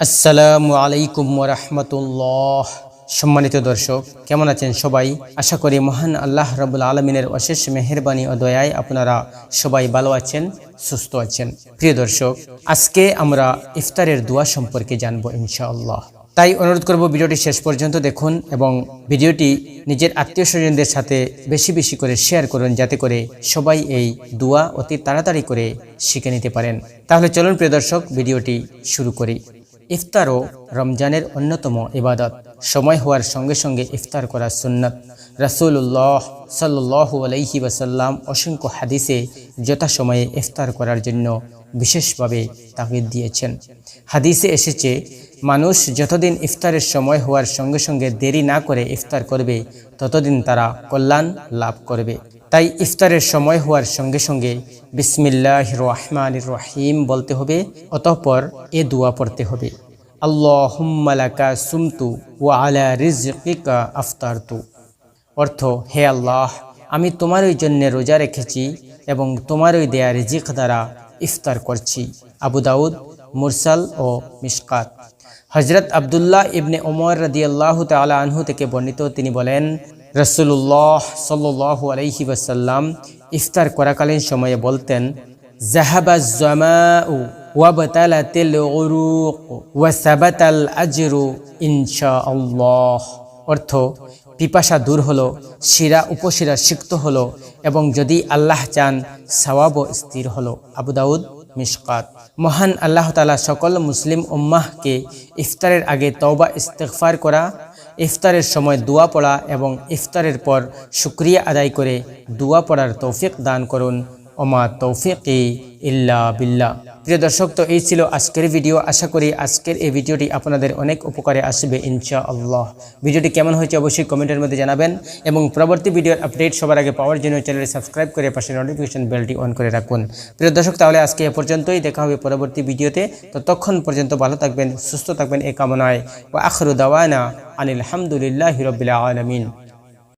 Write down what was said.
আসসালামু আলাইকুম রহমতুল্লাহ। সম্মানিত দর্শক, কেমন আছেন সবাই? আশা করি মহান আল্লাহ রবুল আলমিনের অশেষ মেহরবানি ও দয়ায় আপনারা সবাই ভালো আছেন, সুস্থ আছেন। প্রিয় দর্শক, আজকে আমরা ইফতারের দোয়া সম্পর্কে জানব ইনশাআল্লাহ। তাই অনুরোধ করব ভিডিওটি শেষ পর্যন্ত দেখুন এবং ভিডিওটি নিজের আত্মীয় স্বজনদের সাথে বেশি বেশি করে শেয়ার করুন, যাতে করে সবাই এই দোয়া অতি তাড়াতাড়ি করে শিখে নিতে পারেন। তাহলে চলুন প্রিয় দর্শক, ভিডিওটি শুরু করি। ইফতারও রমজানের অন্যতম ইবাদত। সময় হওয়ার সঙ্গে সঙ্গে ইফতার করা সুন্নত। রাসূলুল্লাহ সাল্লু আলাইহি ওয়াসাল্লাম অসংখ্য হাদিসে যথাসময়ে ইফতার করার জন্য বিশেষভাবে তাগিদ দিয়েছেন। হাদিসে এসেছে, মানুষ যতদিন ইফতারের সময় হওয়ার সঙ্গে সঙ্গে দেরি না করে ইফতার করবে, ততদিন তারা কল্যাণ লাভ করবে। তাই ইফতারের সময় হওয়ার সঙ্গে সঙ্গে বিসমিল্লাহ রহমান রহিম বলতে হবে, অতঃপর এ দোয়া পড়তে হবে। আল্লাহুম্মালাকা সুমতু ও আলা রিজকিকা আফতারতু। অর্থ, হে আল্লাহ, আমি তোমারই জন্য রোজা রেখেছি এবং তোমারই দেয়া রিজিক দ্বারা ইফতার করছি। আবু দাউদ, মুরসাল ও মিশকাত। হজরত আবদুল্লাহ ইবনে ওমর রদিয়াল্লাহ তালা আনহু থেকে বর্ণিত তিনি বলেন রসুল্লাহ সাল্লু আলহি ওয়াসাল্লাম ইফতার করাকালীন সময়ে বলতেন জাহাবা অর্থ, পিপাসা দূর হলো, শিরা উপশিরা সিক্ত হলো এবং যদি আল্লাহ চান সওয়াব স্থির হলো। আবু দাউদ মিশকাত। মহান আল্লাহ তালা সকল মুসলিম উম্মাহকে ইফতারের আগে তওবা ইস্তেগফার করা ইফতারের সময় দোয়া পড়া এবং ইফতারের পর শুক্রিয়া আদায় করে দোয়া পড়ার তৌফিক দান করুন। ওমা তৌফিক ইল্লা বিল্লাহ। প্রিয় দর্শক, তো এই ছিল আজকের ভিডিও আশা করি আজকের এই ভিডিওটি আপনাদের অনেক উপকারে আসবে ইনশা আল্লাহ ভিডিওটি কেমন হয়েছে অবশ্যই কমেন্টের মধ্যে জানাবেন এবং পরবর্তী ভিডিওর আপডেট সবার আগে পাওয়ার জন্য চ্যানেলটি সাবস্ক্রাইব করে পাশে নোটিফিকেশন বেলটি অন করে রাখুন। প্রিয় দর্শক, তাহলে আজকে এ পর্যন্তই। দেখা হবে পরবর্তী ভিডিওতে ততক্ষণ পর্যন্ত ভালো থাকবেন, সুস্থ থাকবেন এ কামনায়। ও আখরু দাওয়ানা আনিল হামদুলিল্লাহ রবিল আলমিন।